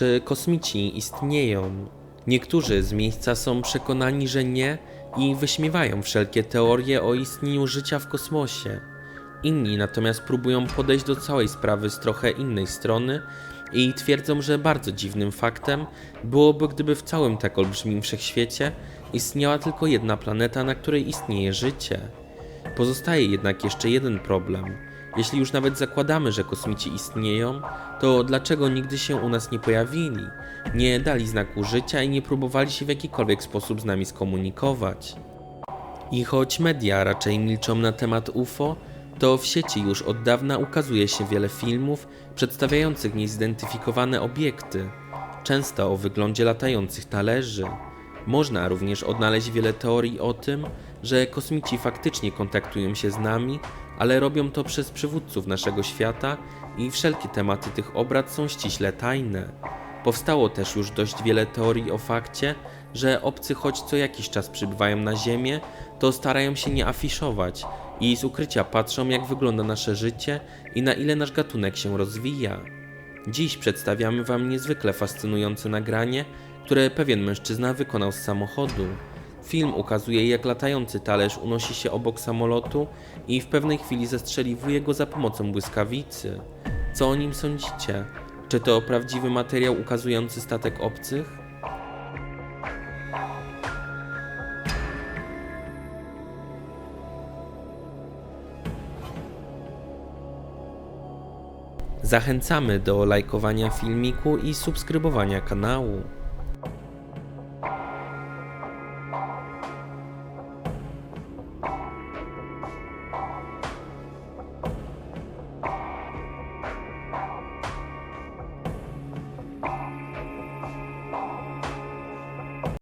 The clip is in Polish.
czy kosmici istnieją. Niektórzy z miejsca są przekonani, że nie i wyśmiewają wszelkie teorie o istnieniu życia w kosmosie. Inni natomiast próbują podejść do całej sprawy z trochę innej strony i twierdzą, że bardzo dziwnym faktem byłoby, gdyby w całym tak olbrzymim wszechświecie istniała tylko jedna planeta, na której istnieje życie. Pozostaje jednak jeszcze jeden problem. Jeśli już nawet zakładamy, że kosmici istnieją, to dlaczego nigdy się u nas nie pojawili, nie dali znaku życia i nie próbowali się w jakikolwiek sposób z nami skomunikować? I choć media raczej milczą na temat UFO, to w sieci już od dawna ukazuje się wiele filmów przedstawiających niezidentyfikowane obiekty, często o wyglądzie latających talerzy. Można również odnaleźć wiele teorii o tym, że kosmici faktycznie kontaktują się z nami, ale robią to przez przywódców naszego świata i wszelkie tematy tych obrad są ściśle tajne. Powstało też już dość wiele teorii o fakcie, że obcy choć co jakiś czas przybywają na Ziemię, to starają się nie afiszować i z ukrycia patrzą jak wygląda nasze życie i na ile nasz gatunek się rozwija. Dziś przedstawiamy Wam niezwykle fascynujące nagranie, które pewien mężczyzna wykonał z samochodu. Film ukazuje jak latający talerz unosi się obok samolotu i w pewnej chwili zestrzeliwuje go za pomocą błyskawicy. Co o nim sądzicie? Czy to prawdziwy materiał ukazujący statek obcych? Zachęcamy do lajkowania filmiku i subskrybowania kanału.